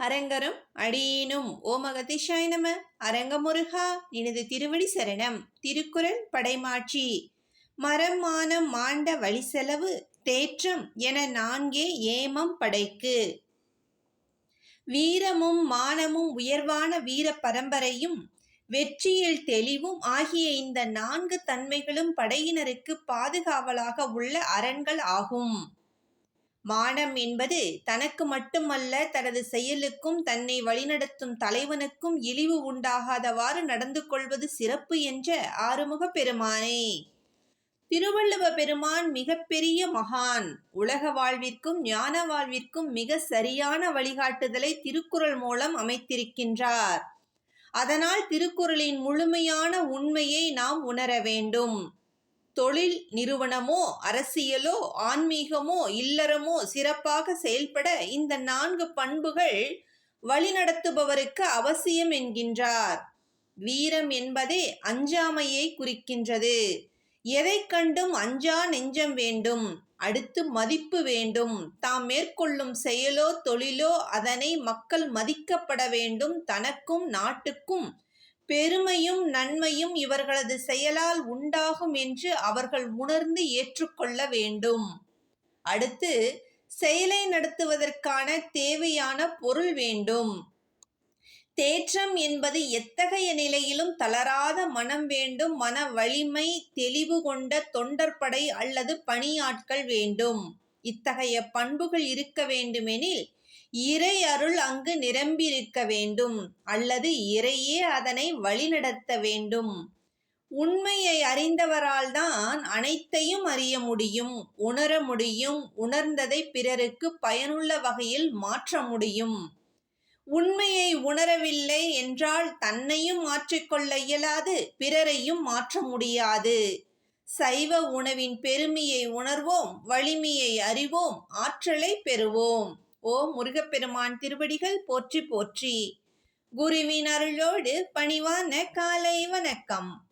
அரங்கரும் அடியேனும். ஓமகதிஷாய் நம. அரங்கமுருகா நினது திருவடி சரணம். திருக்குறள் படைமாட்சி. மரம் மானம் மாண்ட வழி செலவு தேற்றம் என நான்கே ஏமம் படைக்கு. வீரமும் மானமும் உயர்வான வீர பரம்பரையும் வெற்றியில் தெளிவும் ஆகிய இந்த நான்கு தன்மைகளும் படையினருக்கு பாதுகாவலாக உள்ள அரண்கள் ஆகும். மானம் என்பது தனக்கு மட்டுமல்ல தனது செயலுக்கும் தன்னை வழிநடத்தும் தலைவனுக்கும் இழிவு உண்டாகாதவாறு நடந்து கொள்வது சிறப்பு என்ற ஆறுமுக பெருமானே. திருவள்ளுவ பெருமான் மிகப்பெரிய மகான். உலக வாழ்விற்கும் ஞான வாழ்விற்கும் மிக சரியான வழிகாட்டுதலை திருக்குறள் மூலம் அமைத்திருக்கின்றார். அதனால் திருக்குறளின் முழுமையான உண்மையை நாம் உணர வேண்டும். தொழில் நிறுவனமோ அரசியலோ ஆன்மீகமோ இல்லறமோ சிறப்பாக செயல்பட இந்த நான்கு பண்புகள் வழிநடத்துபவருக்கு அவசியம் என்கின்றார். வீரம் என்பதே அஞ்சாமையை குறிக்கின்றது. எதை கண்டும் அஞ்சா நெஞ்சம் வேண்டும். அடுத்து மதிப்பு வேண்டும். தாம் மேற்கொள்ளும் செயலோ தொழிலோ அதனை மக்கள் மதிக்கப்பட வேண்டும் தனக்கும் நாட்டுக்கும் பெருமையும் நன்மையும் இவர்களது செயலால் உண்டாகும் என்று அவர்கள் உணர்ந்து ஏற்றுக்கொள்ள வேண்டும். அடுத்து செயலை நடத்துவதற்கான தேவையான பொருள் வேண்டும். தேற்றம் என்பது எத்தகைய நிலையிலும் தளராத மனம் வேண்டும் மன வலிமை தெளிவு கொண்ட தொண்டற்படை அல்லது பணியாட்கள் வேண்டும். இத்தகைய பண்புகள் இருக்க வேண்டுமெனில் இறை அருள் அங்கு நிரம்பியிருக்க வேண்டும். அல்லது இறையே அதனை வழிநடத்த வேண்டும். உண்மையை அறிந்தவரால் தான் அனைத்தையும் அறிய முடியும். உணர முடியும். உணர்ந்ததை பிறருக்கு பயனுள்ள வகையில் மாற்ற முடியும். உண்மையை உணரவில்லை என்றால் தன்னையும் மாற்றிக்கொள்ள இயலாது. பிறரையும் மாற்ற முடியாது. சைவ உணவின் பெருமையை உணர்வோம். வலிமையை அறிவோம். ஆற்றலை பெறுவோம். ஓ முருகப்பெருமான் திருவடிகள் போற்றி போற்றி. குருவின் அருளோடு பணிவான காலை வணக்கம்.